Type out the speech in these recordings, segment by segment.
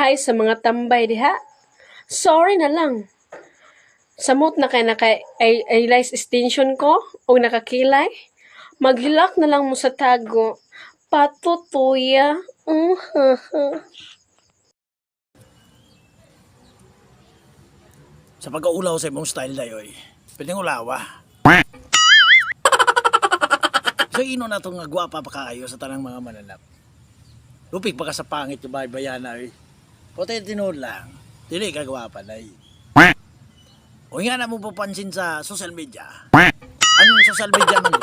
Hi sa mga tambay diha. Sorry na lang. Samot na kay naka ay eyelash extension ko o nakakilay. Maghilak na lang mo sa tago. Patutuya. Uh-huh. Sa pagkaulaw sa imong style dayoy, pwedeng ulawa. so ino na itong gwapa pa kaayo sa tanang mga mananap. Lupig pa ka sa pangit yung bayana eh. Puti tinuod lang. Dili ka gwapa na. O nga na mo papansin sa social media. Ang social media man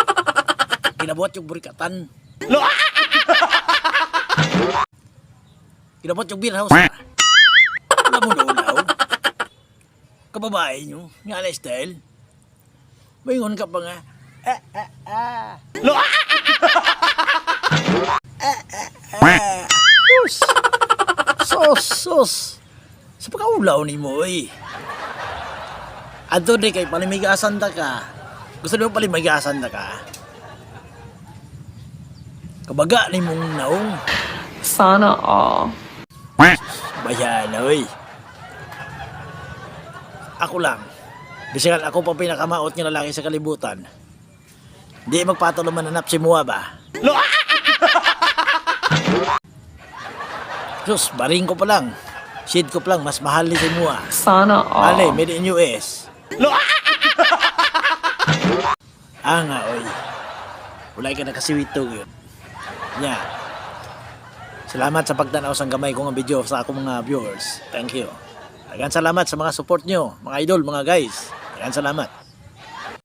kinabuhat yung burikatan. kinabuhat yung beer house. Alam mo na ulaw kababae nyo, nga na style. Mayroon ka pa nga, ah, ah, ah. Lo, sus, sus. Sa pagkaulaw ni mo, eh. Ato di kay palimigasan ta ka. Gusto mo palimigasan ta ka. Kabaga ni mong naong. Sana all. Bayan, oy. Ako lang. Bisikan ako pa pinakamaot ng lalaki sa kalibutan. Hindi magpatuloy mananap si Mua ba? Sus, baring ko pa lang. Shade ko pa lang, mas mahal ni si Mua. Sana all. made in US. ah nga, oy. Wala ka nakasiwito yun. Nya. Salamat sa pagtanaw sa gamay kong video sa akong mga viewers. Thank you. Dagan salamat sa mga support nyo, mga idol, mga guys. Dagan salamat.